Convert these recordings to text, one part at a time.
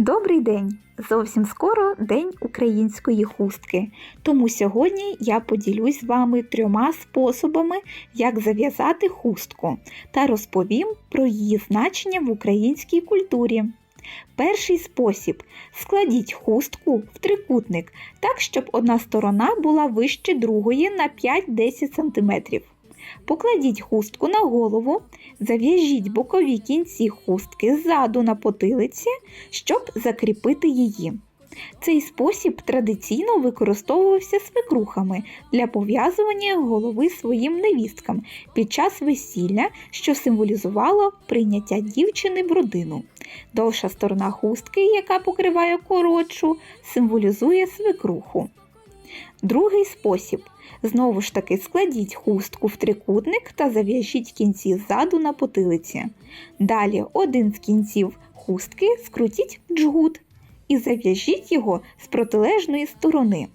Добрий день! Зовсім скоро День української хустки. Тому сьогодні я поділюсь з вами трьома способами, як зав'язати хустку, та розповім про її значення в українській культурі. Перший спосіб: складіть хустку в трикутник так, щоб одна сторона була вище другої на 5-10 см. Покладіть хустку на голову, зав'яжіть бокові кінці хустки ззаду на потилиці, щоб закріпити її. Цей спосіб традиційно використовувався свекрухами для пов'язування голови своїм невісткам під час весілля, що символізувало прийняття дівчини в родину. Довша сторона хустки, яка покриває коротшу, символізує свекруху. Другий спосіб. Знову ж таки складіть хустку в трикутник та зав'яжіть кінці ззаду на потилиці. Далі один з кінців хустки скрутіть джгут і зав'яжіть його з протилежної сторони.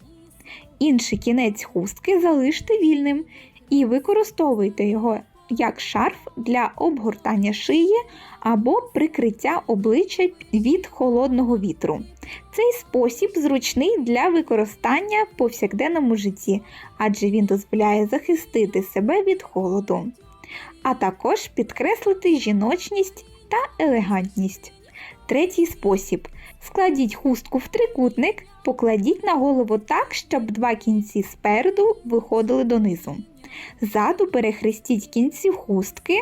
Інший кінець хустки залиште вільним і використовуйте його як шарф для обгортання шиї або прикриття обличчя від холодного вітру. Цей спосіб зручний для використання в повсякденному житті, адже він дозволяє захистити себе від холоду, а також підкреслити жіночність та елегантність. Третій спосіб. Складіть хустку в трикутник, покладіть на голову так, щоб два кінці спереду виходили донизу. Ззаду перехрестіть кінці хустки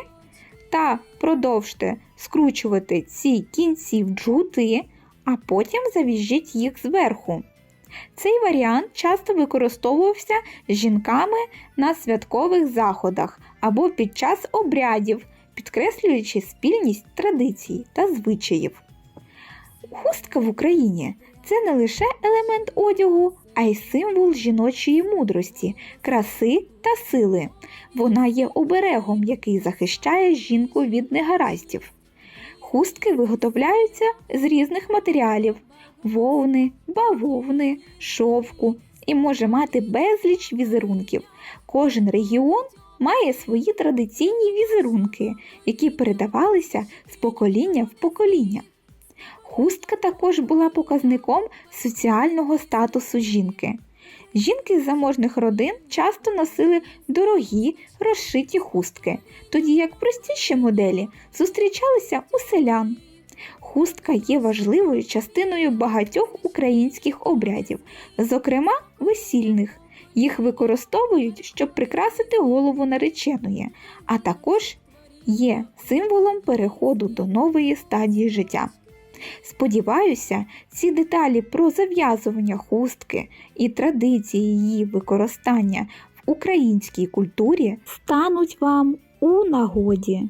та продовжте скручувати ці кінці в джути, а потім зав'яжіть їх зверху. Цей варіант часто використовувався жінками на святкових заходах або під час обрядів, підкреслюючи спільність традицій та звичаїв. Хустка в Україні це не лише елемент одягу, а й символ жіночої мудрості, краси та сили. Вона є оберегом, який захищає жінку від негараздів. Хустки виготовляються з різних матеріалів вовни, бавовни, шовку і може мати безліч візерунків. Кожен регіон має свої традиційні візерунки, які передавалися з покоління в покоління. Хустка також була показником соціального статусу жінки. Жінки з заможних родин часто носили дорогі розшиті хустки, тоді як простіші моделі зустрічалися у селян. Хустка є важливою частиною багатьох українських обрядів, зокрема весільних. Їх використовують, щоб прикрасити голову нареченої, а також є символом переходу до нової стадії життя. Сподіваюся, ці деталі про зав'язування хустки і традиції її використання в українській культурі стануть вам у нагоді.